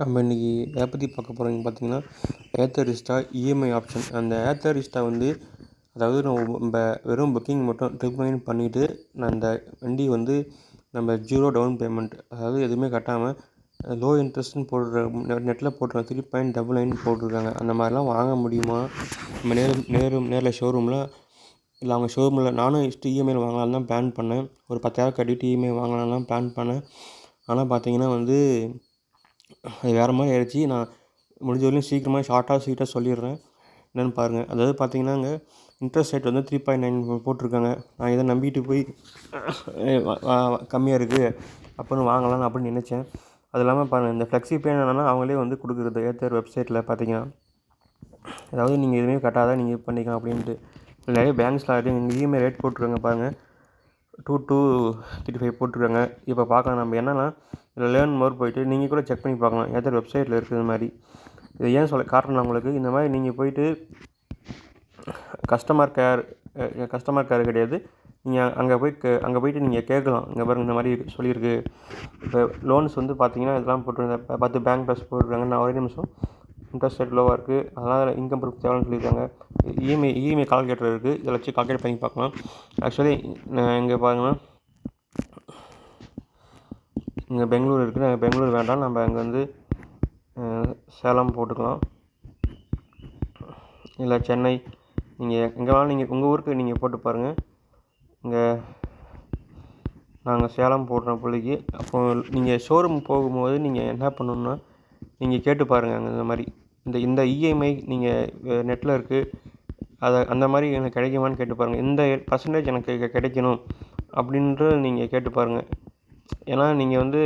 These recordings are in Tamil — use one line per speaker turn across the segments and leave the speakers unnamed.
நம்ம இன்றைக்கி எதை பற்றி பார்க்க போகிறோம்னு பார்த்தீங்கன்னா ஏத்தரிஸ்டா இஎம்ஐ ஆப்ஷன் அந்த ஏத்தரிஸ்டா வந்து அதாவது நம்ம வெறும் புக்கிங் மட்டும் ட்ரிப் மைன் பண்ணிவிட்டு நான் அந்த வண்டி வந்து நம்ம ஜீரோ டவுன் பேமெண்ட் அதாவது எதுவுமே கட்டாமல் லோ இன்ட்ரெஸ்ட்னு போடுற நெட்டில் போட்டிருக்காங்க த்ரீ பாயிண்ட் டபுள் நைன் போட்டிருக்காங்க. அந்த மாதிரிலாம் வாங்க முடியுமா? நம்ம நேர் நேரும் நேரில் ஷோரூமில் இல்லை அவங்க ஷோரூமில் நானும் ஃபஸ்ட்டு இஎம்ஐயில் வாங்கலான்னு தான் பிளான் பண்ணேன். ஒரு பத்தாயிரம் கட்டிட்டு இஎம்ஐ வாங்கலான்னு தான் பிளான் பண்ணேன். ஆனால் பார்த்தீங்கன்னா வந்து அது வேறு மாதிரி ஆயிடுச்சு. நான் முடிஞ்ச வரையும் சீக்கிரமாக ஷார்ட்டாக ஸ்வீட்டாக சொல்லிடுறேன். என்னென்னு பாருங்கள் அதாவது பார்த்தீங்கன்னாங்க இன்ட்ரெஸ்ட் ரேட் வந்து த்ரீ பாயிண்ட் நைன் போட்டிருக்காங்க. நான் இதை நம்பிட்டு போய் கம்மியாக இருக்குது அப்புறம் வாங்கலாம் அப்படின்னு நினச்சேன். அது இல்லாமல் பாருங்கள் இந்த ஃப்ளெக்ஸி பே என்னென்னா அவங்களே வந்து கொடுக்குறது. ஏத்தர் வெப்சைட்டில் பார்த்தீங்கன்னா அதாவது நீங்கள் எதுவுமே கட்டாதான் நீங்கள் பண்ணிக்கலாம் அப்படின்ட்டு. நிறைய பேங்க்ஸில் நீங்கள் இஎம்ஐ ரேட் போட்டுருக்காங்க பாருங்கள் டூ டூ த்ரீ ஃபைவ் போட்டிருக்காங்க. இப்போ பார்க்கலாம் நம்ம என்னென்னா இதில் லேர்ன் மோர் போயிட்டு நீங்கள் கூட செக் பண்ணி பார்க்கலாம் ஏதாவது வெப்சைட்டில் இருக்கிற மாதிரி. இது ஏன் சொல்ல காட்டுறேன் உங்களுக்கு? இந்த மாதிரி நீங்கள் போயிட்டு கஸ்டமர் கேர் கஸ்டமர் கேர் கிடையாது. நீங்கள் அங்கே போய் கே அங்கே போயிட்டு நீங்கள் கேட்கலாம். இங்கே பாருங்கள் இந்த மாதிரி சொல்லியிருக்கு. இப்போ லோன்ஸ் வந்து பார்த்தீங்கன்னா இதெல்லாம் போட்டிருந்தேன் பத்து பேங்க் ப்ளஸ் போட்டிருக்காங்க நான் ஒரே நிமிஷம் இன்ட்ரெஸ்ட் ரேட் லோவாக இருக்குது அதனால் இன்கம் ப்ரூஃப் தேவைன்னு சொல்லியிருக்காங்க. இஎம்ஐ இஎம்ஐ கால்குலேட்டர் இருக்குது இதில் வச்சு கால்குலேட் பண்ணி பார்க்கலாம். ஆக்சுவலி இங்கே பாருங்கன்னா இங்கே பெங்களூர் இருக்குது நாங்கள் பெங்களூர் வேண்டாம். நம்ம அங்கே வந்து சேலம் போட்டுக்கலாம். இல்லை சென்னை. நீங்கள் எங்கே வேணாலும் நீங்கள் உங்கள் ஊருக்கு நீங்கள் போட்டு பாருங்கள் இங்கே நாங்கள் சேலம் போடுறோம் பிள்ளைக்கு அப்போ நீங்கள் ஷோரூம் போகும்போது நீங்கள் என்ன பண்ணணுன்னா நீங்கள் கேட்டு பாருங்கள் அங்கே இந்த மாதிரி. இந்த இந்த இஎம்ஐ நீங்கள் நெட்டில் இருக்குது அதை அந்த மாதிரி எனக்கு கிடைக்குமான்னு கேட்டு பாருங்கள் இந்த பர்சன்டேஜ் எனக்கு கிடைக்கணும் அப்படின்ட்டு நீங்கள் கேட்டு பாருங்கள் ஏன்னா நீங்கள் வந்து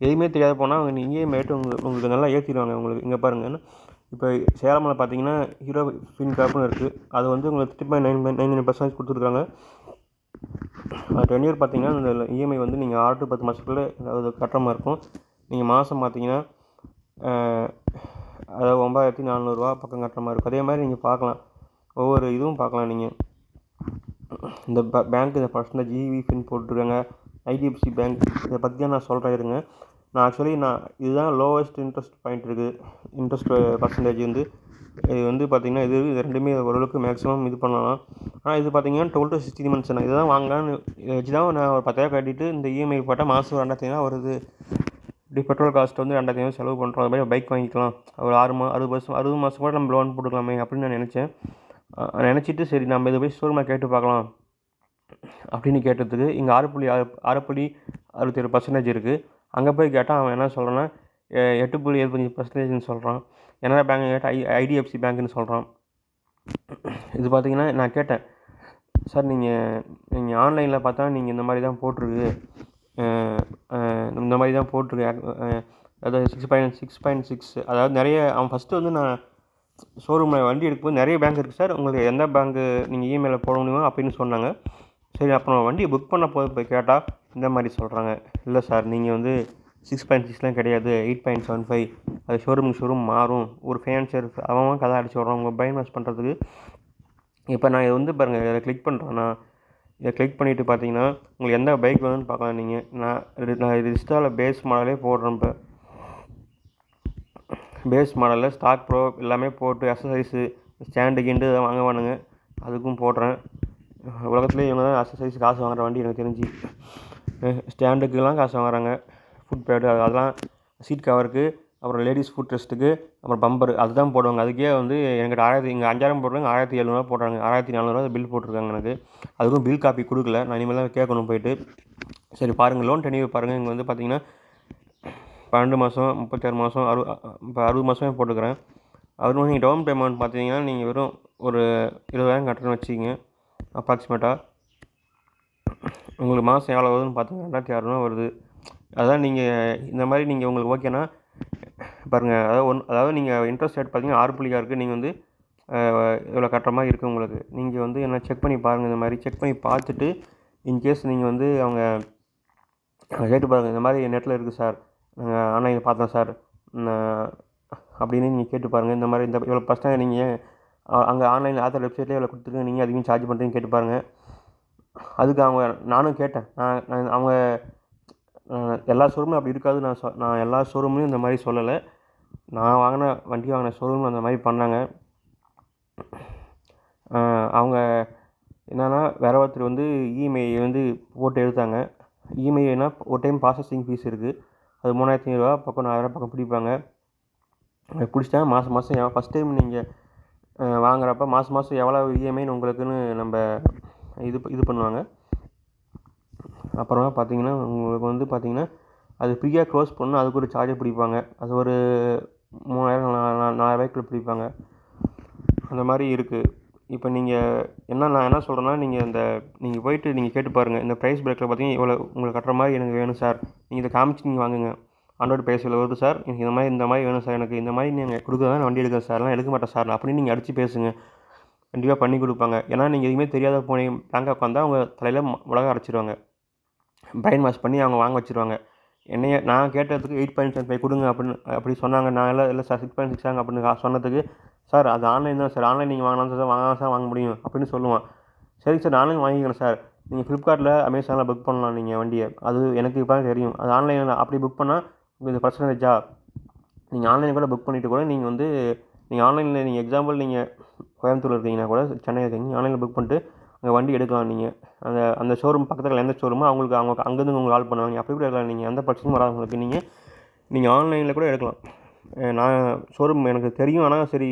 எதுவுமே தெரியாத போனால் அவங்க இஎம்ஐ மேட்டு உங்களுக்கு உங்களுக்கு நல்லா ஏற்றிடுவாங்க உங்களுக்கு இங்கே பாருங்கள் இப்போ சேலமில் பார்த்தீங்கன்னா ஹீரோ ஃபின் காப்னு இருக்குது அது வந்து உங்களுக்கு three point nine nine nine percentage கொடுத்துருக்காங்க. டென் இயர் பார்த்தீங்கன்னா இந்த இஎம்ஐ வந்து நீங்கள் ஆறு டு பத்து மாதத்துக்குள்ளே அதாவது கட்டுற மாதிரி இருக்கும். நீங்கள் மாதம் பார்த்தீங்கன்னா அதாவது ஒம்பதாயிரத்தி நானூறுரூவா பக்கம் கட்டுற மாதிரி இருக்கும். அதே மாதிரி நீங்கள் பார்க்கலாம். ஒவ்வொரு இதுவும் பார்க்கலாம் நீங்கள் இந்த ப பேங்க் இந்த பர்சன்டேஜ் இவி ஃபின் போட்டிருக்காங்க. ஐடிஎஃப்சி பேங்க் இதை பற்றி தான் நான் சொல்கிறேன் இருங்க. நான் ஆக்சுவலி நான் இதுதான் லோவஸ்ட் இன்ட்ரெஸ்ட் பாயிண்ட் இருக்குது இன்ட்ரெஸ்ட் பர்சன்டேஜ் வந்து இது வந்து பார்த்திங்கன்னா இது இது ரெண்டுமே ஓரளவுக்கு மேக்ஸிமம் இது பண்ணலாம். ஆனால் இது பார்த்திங்கன்னா டுவெல் டு சிக்ஸ்டீன் மந்த்ஸ் நான் இதுதான் வாங்கலான்னு வச்சு தான் நான் ஒரு பத்தாயிரம் கட்டிட்டு இந்த இஎம்ஐ போட்டால் மாதம் ஒரு ரெண்டாயிரத்தி வருது. இப்படி பெட்ரோல் காஸ்ட் வந்து ரெண்டாயிரத்தி ஐநூறு செலவு பண்ணுறோம் அது மாதிரி பைக் வாங்கிக்கலாம். ஒரு ஆறு மா அறுபது வருஷம் அறுபது மாதம் கூட நம்ம லோன் போட்டுக்கலாமே அப்படின்னு நான் நினச்சேன். நினச்சிட்டு சரி நம்ம இதை போய் ஷோரூமில் கேட்டு பார்க்கலாம் அப்படின்னு கேட்டதுக்கு இங்கே ஆறு புள்ளி ஆறு ஆறு புள்ளி அறுபத்தேழு பர்சன்டேஜ் இருக்குது அங்கே போய் கேட்டால் அவன் என்ன சொல்கிறான்னா எட்டு புள்ளி எழுபத்தஞ்சி பர்சன்டேஜ்னு சொல்கிறான் என்னடா பேங்க் கேட்டால் ஐ ஐடிஎஃப்சி பேங்க்குன்னு சொல்கிறான் இது பார்த்தீங்கன்னா நான் கேட்டேன். சார் நீங்கள் நீங்கள் ஆன்லைனில் பார்த்தா நீங்கள் இந்த மாதிரி தான் போட்டிருக்கு. இந்த மாதிரி தான் போட்டிருக்கேன். அதாவது six point six point six அதாவது நிறைய அவன் ஃபஸ்ட்டு வந்து நான் ஷோரூமில் வண்டி எடுக்கும்போது நிறைய பேங்க் இருக்குது சார் உங்களுக்கு எந்த பேங்க்கு நீங்கள் இஎம்ஐயில் போட முடியுமோ அப்படின்னு சொன்னாங்க. சரி அப்புறம் வண்டியை புக் பண்ண போது போய் கேட்டால் இந்த மாதிரி சொல்கிறாங்க இல்லை சார் நீங்கள் வந்து சிக்ஸ் பாயிண்ட் சிக்ஸ்லாம் கிடையாது எயிட் பாயிண்ட் செவன் ஃபைவ் அது ஷோரூம் ஷோரூம் மாறும். ஒரு ஃபேன்சர் அவன் கதை அடிச்சு விட்றான். உங்கள் பைன் வாஷ் பண்ணுறதுக்கு இப்போ நான் இதை வந்து பாருங்கள் இதை கிளிக் பண்ணுறேன்னா இதை கிளிக் பண்ணிவிட்டு பார்த்தீங்கன்னா உங்களுக்கு எந்த பைக் வேணும்னு பார்க்கலாம். நீங்கள் நான் நான் ரிஸ்டாவில் பேஸ் மாடலே போடுறேன் இப்போ. பேஸ் மாடலில் ஸ்டாக் ப்ரோ எல்லாமே போட்டு எக்ஸசைஸு ஸ்டாண்டு கிண்டு இதெல்லாம் வாங்க வேணுங்க அதுக்கும் போடுறேன். உலகத்துலேயே இவங்க தான் எக்ஸசைஸ் காசு வாங்குற வண்டி எனக்கு தெரிஞ்சு. ஸ்டாண்டுக்கெலாம் காசு வாங்குறாங்க. ஃபுட் பேடு அதெல்லாம் சீட் கவருக்கு அப்புறம் லேடிஸ் ஃபுட் ரெஸ்ட்டுக்கு அப்புறம் பம்பர் அதுதான் போடுவாங்க. அதுக்கே வந்து என்கிட்ட ஆயிரத்தி இங்கே அஞ்சாயிரம் போடுறாங்க ஆயிரத்தி எழுநூறுவா போடுறாங்க ஆயிரத்தி நானூறுவா பில் போட்டிருக்காங்க எனக்கு. அதுக்கும் பில் காப்பி கொடுக்கல. நான் இனிமேல் தான் கேட்கணும் போயிட்டு. சரி பாருங்கள் லோன் டெனியூர் பாருங்கள் இங்கே வந்து பார்த்தீங்கன்னா பன்னெண்டு மாதம் முப்பத்தாறு மாதம் அறு இப்போ அறுபது மாதமே போட்டுக்கிறேன். அதுவும் நீங்கள் டவுன் பேமெண்ட் பார்த்தீங்கன்னா நீங்கள் வெறும் ஒரு இருபதாயிரம் கட்டணும்னு வச்சுக்கிங்க. அப்ராக்சிமேட்டாக உங்களுக்கு மாதம் எவ்வளோ வருதுன்னு பார்த்தீங்கன்னா ரெண்டாயிரத்தி அறநூறுவா வருது. அதான் நீங்கள் இந்த மாதிரி நீங்கள் உங்களுக்கு ஓகேனா பாருங்கள் அதாவது ஒன் அதாவது நீங்கள் இன்ட்ரெஸ்ட் ரேட் பார்த்தீங்கன்னா ஆறு புள்ளியாக ஆறுக்கு நீங்கள் வந்து இவ்வளோ கட்டுற மாதிரி இருக்குது உங்களுக்கு. நீங்கள் வந்து என்ன செக் பண்ணி பாருங்கள் இந்த மாதிரி செக் பண்ணி பார்த்துட்டு இன்கேஸ் நீங்கள் வந்து அவங்க கேட்டு பாருங்கள் இந்த மாதிரி நெட்டில் இருக்குது சார் நாங்கள் ஆன்லைனில் பார்த்தோம் சார் அப்படின்னு நீங்கள் கேட்டு பாருங்கள் இந்த மாதிரி இந்த இவ்வளோ ஃபஸ்ட்டாக நீங்கள் அங்கே ஆன்லைனில் ஆதார் வெப்சைட்லேயே இவ்வளோ கொடுத்துருக்கு நீங்கள் அதிகம் சார்ஜ் பண்ணுறீங்கன்னு கேட்டு பாருங்கள் அதுக்கு அவங்க நானும் கேட்டேன். நான் அவங்க எல்லா ஷோரூமும் அப்படி இருக்காது நான் சொ நான் எல்லா ஷோரூம்லையும் இந்த மாதிரி சொல்லலை. நான் வாங்கின வண்டி வாங்கின ஷோரூமில் அந்த மாதிரி பண்ணாங்க. அவங்க என்னென்னா வேற ஒருத்தர் வந்து இஎம்ஐ வந்து போட்டு எடுத்தாங்க. இஎம்ஐனா ஒரு டைம் ப்ராசஸிங் ஃபீஸ் இருக்குது அது மூணாயிரத்தி ஐநூறுரூவா பக்கம் நாலாயிரம் பக்கம் பிடிப்பாங்க. பிடிச்சிட்டா மாதம் மாதம் ஃபஸ்ட் டைம் நீங்கள் வாங்குறப்ப மாதம் மாதம் எவ்வளோ இஎம்ஐன்னு உங்களுக்குன்னு நம்ம இது இது பண்ணுவாங்க. அப்புறமா பார்த்தீங்கன்னா உங்களுக்கு வந்து பார்த்தீங்கன்னா அது ஃப்ரீயாக க்ளோஸ் பண்ணால் அதுக்கு ஒரு சார்ஜர் பிடிப்பாங்க. அது ஒரு மூணாயிரம் நாலாயிரரூவாய்க்குள்ள பிடிப்பாங்க. அந்த மாதிரி இருக்குது இப்போ நீங்கள் என்ன நான் என்ன சொல்கிறேன்னா நீங்கள் இந்த நீங்கள் போயிட்டு நீங்கள் கேட்டு பாருங்கள் இந்த ப்ரைஸ் பிரேக்கில் பார்த்தீங்கன்னா இவ்வளோ உங்களுக்கு கட்டுற மாதிரி எனக்கு வேணும் சார் நீங்கள் இதை காமிச்சு நீங்கள் வாங்குங்க. ஆண்ட்ராய்டு ப்ரைஸில் வருது சார் எனக்கு இந்த மாதிரி இந்த மாதிரி வேணும் சார் எனக்கு இந்த மாதிரி நீங்கள் கொடுக்குறதா நான் வண்டி எடுக்கிறேன் சார்லாம் எடுக்க மாட்டேன் சார் அப்படின்னு நீங்கள் அடித்து பேசுங்க. கண்டிப்பாக பண்ணி கொடுப்பாங்க. ஏன்னா நீங்கள் எதுவுமே தெரியாத போனீங்க. பேங்காக உட்காந்தா அவங்க தலையில் மிளகா அரைச்சிருவாங்க. பிரைன் வாஷ் பண்ணி அவங்க வாங்க வச்சுருவாங்க. என்னைய நான் கேட்டதுக்கு எயிட் பாயிண்ட் செவன் ஃபைவ் கொடுங்க அப்படின்னு அப்படி சொன்னாங்க. நான் எல்லாம் இல்லை சார் சிக்ஸ் பாயிண்ட் சிக்ஸ் ஆங்க அப்படின்னு சொன்னதுக்கு சார் அது ஆன்லைன் தான் சார் ஆன்லைன் நீங்கள் வாங்கினா சார் வாங்கினா சார் வாங்க முடியும் அப்படின்னு சொல்லுவான். சரி சார் ஆன்லைன் வாங்கிக்கிறேன் சார் நீங்கள் ஃப்ளிப்கார்ட்டில் அமேசானில் புக் பண்ணலாம் நீங்கள் வண்டியை. அது எனக்கு இப்போ தெரியும். அது ஆன்லைனில் அப்படி புக் பண்ணால் உங்களுக்கு இந்த பர்சன்டேஜா நீங்கள் ஆன்லைனில் கூட புக் பண்ணிவிட்டு கூட நீங்கள் வந்து நீங்கள் ஆன்லைனில் நீங்கள் எக்ஸாம்பிள் நீங்கள் கோயம்புத்தூர் இருக்கீங்கன்னா கூட சென்னை இருக்கீங்க ஆன்லைனில் புக் பண்ணிட்டு அங்கே வண்டி எடுக்கலாம் நீங்கள் அந்த அந்த ஷோரூம் பக்கத்தில் எந்த ஷோரூமோ அவங்களுக்கு அவங்க அங்கேருந்து உங்களுக்கு கால் பண்ணுவாங்க. அப்படி கூட எடுக்கலாம் நீங்கள் எந்த பிரச்சனையும் வராது உங்களுக்கு நீங்கள் நீங்கள் ஆன்லைனில் கூட எடுக்கலாம். நான் ஷோரூம் எனக்கு தெரியும். ஆனால் சரி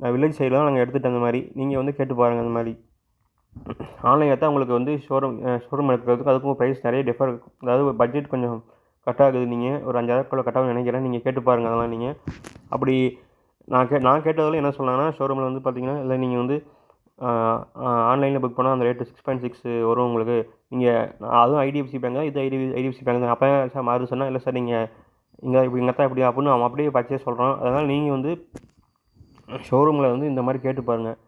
நான் வில்லேஜ் சைடில் தான் நாங்கள் எடுத்துகிட்டு அந்த மாதிரி. நீங்கள் வந்து கேட்டு பாருங்கள் அந்த மாதிரி. ஆன்லைன் எடுத்தால் உங்களுக்கு வந்து ஷோரூம் ஷோரூம் எடுக்கிறதுக்கு அதுக்கும் ப்ரைஸ் நிறைய டிஃபர் அதாவது பட்ஜெட் கொஞ்சம் கட் ஆகுது. நீங்கள் ஒரு அஞ்சாயிரக்குள்ளே கட் ஆகும்னு நினைக்கிறேன். நீங்கள் கேட்டு பாருங்கள் அதெல்லாம் நீங்கள் அப்படி நான் கே நான் கேட்டதில் என்ன சொன்னாங்கன்னா ஷோரூமில் வந்து பார்த்தீங்கன்னா இல்லை நீங்கள் வந்து ஆன்லைனில் புக் பண்ணால் அந்த ரேட்டு சிக்ஸ் பாயிண்ட் சிக்ஸ் வரும் உங்களுக்கு. நீங்கள் அதுவும் ஐடிஎஃப்சி பேங்க் தான் இது ஐடி ஐடிஎஃப்சி பேங்க் தான். அப்போ சார் மாறு சொன்னால் இல்லை சார் நீங்கள் இங்கே இப்படி இங்கே தான் இப்படி அப்படின்னு அவன் அப்படியே பச்சையே சொல்கிறான் அதனால் நீங்கள் வந்து ஷோரூமில் வந்து இந்த மாதிரி கேட்டு பாருங்கள்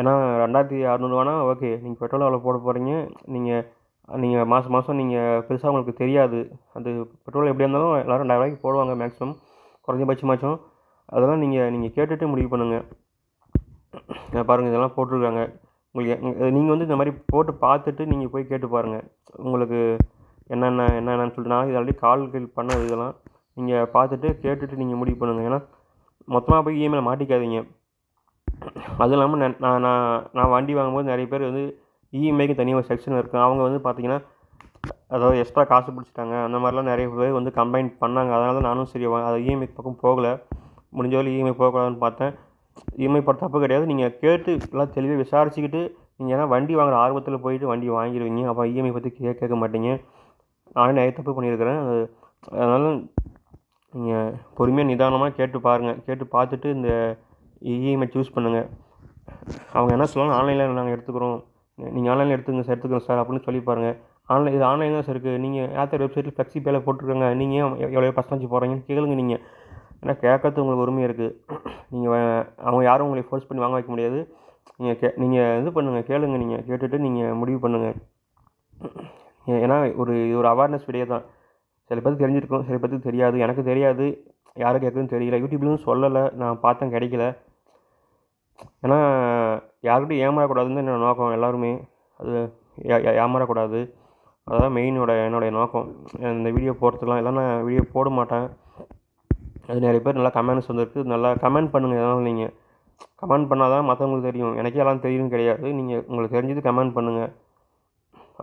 ஏன்னா ரெண்டாயிரத்தி அறநூறுவானா ஓகே நீங்கள் பெட்ரோல் அவ்வளோ போட போகிறீங்க நீங்கள் நீங்கள் மாதம் மாதம் நீங்கள் பெருசாக உங்களுக்கு தெரியாது. அது பெட்ரோல் எப்படியா இருந்தாலும் எல்லோரும் ரெண்டாயிரரூவாய்க்கு போடுவாங்க மேக்ஸிமம் குறைஞ்சபட்சமாச்சும். அதெல்லாம் நீங்கள் நீங்கள் கேட்டுட்டு முடிவு பண்ணுங்கள் பாருங்கள் இதெல்லாம் போட்டிருக்காங்க. உங்களுக்கு நீங்கள் வந்து இந்த மாதிரி போட்டு பார்த்துட்டு நீங்கள் போய் கேட்டு பாருங்கள் உங்களுக்கு என்னென்ன என்னென்னு சொல்லிட்டு நான் இது ஆல்ரெடி கால் பண்ணது இதெல்லாம் நீங்கள் பார்த்துட்டு கேட்டுட்டு நீங்கள் முடிவு பண்ணுங்கள் ஏன்னா மொத்தமாக போய் இஎம்ஐயில் மாட்டிக்காதீங்க. அதுவும் இல்லாமல் நான் நான் நான் வண்டி வாங்கும்போது நிறைய பேர் வந்து இஎம்ஐக்கு தனியாக ஒரு செக்ஷன் இருக்குது அவங்க வந்து பார்த்தீங்கன்னா அதாவது எக்ஸ்ட்ரா காசு பிடிச்சிட்டாங்க. அந்த மாதிரிலாம் நிறைய பேர் வந்து கம்பைன் பண்ணாங்க. அதனால தான் நானும் சரி அதை இஎம்ஐ பக்கம் போகலை. முடிஞ்ச வரை இஎம்ஐ போகக்கூடாதுன்னு பார்த்தேன். இஎம்ஐ போட தப்பு கிடையாது. நீங்கள் கேட்டு எல்லாம் தெளிவாக விசாரிச்சுக்கிட்டு நீங்கள் ஏன்னா வண்டி வாங்குற ஆர்வத்தில் போயிட்டு வண்டி வாங்கிடுவீங்க. அப்போ இஎம்ஐ பற்றி கே கேட்க மாட்டீங்க. நானே நிறைய தப்பு பண்ணியிருக்கிறேன். அது அதனால் நீங்கள் பொறுமையாக நிதானமாக கேட்டு பாருங்கள் கேட்டு பார்த்துட்டு இந்த இஎம்ஐ சூஸ் பண்ணுங்கள் அவங்க என்ன சொல்லுவாங்க? ஆன்லைனில் நாங்கள் எடுத்துக்கிறோம். நீங்கள் ஆன்லைனில் எடுத்துங்க சார் எடுத்துக்கிறோம் சார் அப்படின்னு சொல்லி பாருங்கள் ஆன்லைன் இது ஆன்லைன் தான் சார் இருக்குது. நீங்கள் ஏர்டெல் வெப்சைட்டில் ஃப்ளெக்ஸி பேல போட்டிருக்காங்க. நீங்கள் ஏன் எவ்வளோ பர்சன்டேஜ் போகிறீங்கன்னு கேளுங்க நீங்கள் ஏன்னா கேட்கறது உங்களுக்கு உரிமை இருக்குது நீங்கள் அவங்க யாரும் உங்களை ஃபோர்ஸ் பண்ணி வாங்க வைக்க முடியாது. நீங்கள் கே நீங்கள் இது பண்ணுங்கள் கேளுங்கள் நீங்கள் கேட்டுட்டு நீங்கள் முடிவு பண்ணுங்கள் ஏன்னா ஒரு இது ஒரு அவேர்னஸ் வீடியோ தான். சில பேருக்கு தெரிஞ்சிருக்கும் சில பேருக்கு தெரியாது. எனக்கு தெரியாது. யாருக்கு கேட்குதுன்னு தெரியல. யூடியூப்லேயும் சொல்லலை. நான் பார்த்தேன் கிடைக்கல. ஏன்னா யாருக்கிட்டையும் ஏமாறக்கூடாதுன்னு என்னோடய நோக்கம் எல்லாருமே. அது ஏமாறக்கூடாது. அதுதான் மெயினோட என்னுடைய நோக்கம். இந்த வீடியோ போடுறதுலாம் இல்லைன்னா வீடியோ போட மாட்டேன். அது நிறைய பேர் நல்லா கமெண்ட்ஸ் வந்திருக்கு. நல்லா கமெண்ட் பண்ணுங்கள் எதனாலும் நீங்கள் கமெண்ட் பண்ணால் தான் மற்றவங்களுக்கு தெரியும். எனக்கே எல்லாம் தெரியும் கிடையாது. நீங்கள் உங்களுக்கு தெரிஞ்சது கமெண்ட் பண்ணுங்கள்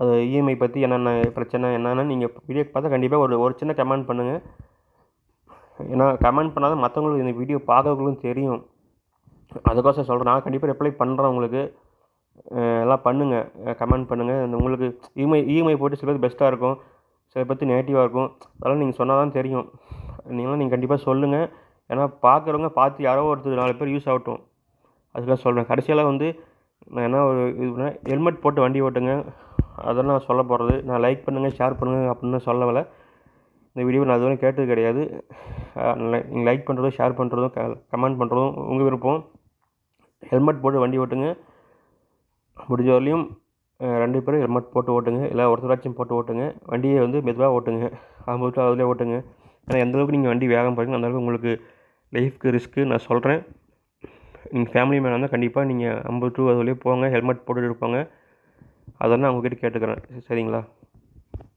அது இஎம்ஐ பற்றி என்னென்ன பிரச்சனை என்னென்னு நீங்கள் வீடியோ பார்த்தா கண்டிப்பாக ஒரு ஒரு சின்ன கமெண்ட் பண்ணுங்கள் ஏன்னா கமெண்ட் பண்ணால் தான் மற்றவங்களுக்கு இந்த வீடியோ பார்க்கறவங்களும் தெரியும். அதுக்கோசம் சொல்கிறேன் நான் கண்டிப்பாக ரிப்ளை பண்ணுறேன் உங்களுக்கு. எல்லாம் பண்ணுங்கள் கமெண்ட் பண்ணுங்கள் இந்த உங்களுக்கு இஎம்ஐ இஎம்ஐ போட்டு சில பேர் பெஸ்ட்டாக இருக்கும். சில பற்றி நெகட்டிவாக இருக்கும். அதெல்லாம் நீங்கள் சொன்னால் தான் தெரியும். நீங்களும் நீங்கள் கண்டிப்பாக சொல்லுங்கள் ஏன்னா பார்க்குறவங்க பார்த்து யாரோ ஒருத்தர் நாலு பேர் யூஸ் ஆகட்டும். அதுக்காக சொல்கிறேன் கடைசியில் வந்து நான் என்ன ஒரு இது ஹெல்மெட் போட்டு வண்டி ஓட்டுங்க. அதெல்லாம் நான் சொல்ல போகிறது நான் லைக் பண்ணுங்கள் ஷேர் பண்ணுங்கள் அப்படின்னு சொல்லவில்லை இந்த வீடியோ நான் அதுவரை கேட்டது கிடையாது. நீங்கள் லைக் பண்ணுறதும் ஷேர் பண்ணுறதும் க கமெண்ட் பண்ணுறதும் உங்கள் விருப்பம். ஹெல்மெட் போட்டு வண்டி ஓட்டுங்க. முடிஞ்ச வரலையும் ரெண்டு பேரும் ஹெல்மெட் போட்டு ஓட்டுங்க. இல்லை ஒருத்தராச்சும் போட்டு ஓட்டுங்க. வண்டியை வந்து மெதுவாக ஓட்டுங்க. ஐம்பது டு அதிலே ஓட்டுங்க. ஏன்னா எந்தளவுக்கு நீங்கள் வண்டி வேகம் போகிறீங்க அந்தளவுக்கு உங்களுக்கு லைஃப்க்கு ரிஸ்க்கு நான் சொல்கிறேன் நீங்கள் ஃபேமிலி மேனாக இருந்தால் கண்டிப்பாக நீங்கள் ஐம்பது டூ அதுலேயே போங்க ஹெல்மெட் போட்டுட்டு இருப்பாங்க. அதெல்லாம் நான் கேட்டுக்கிறேன். சரிங்களா?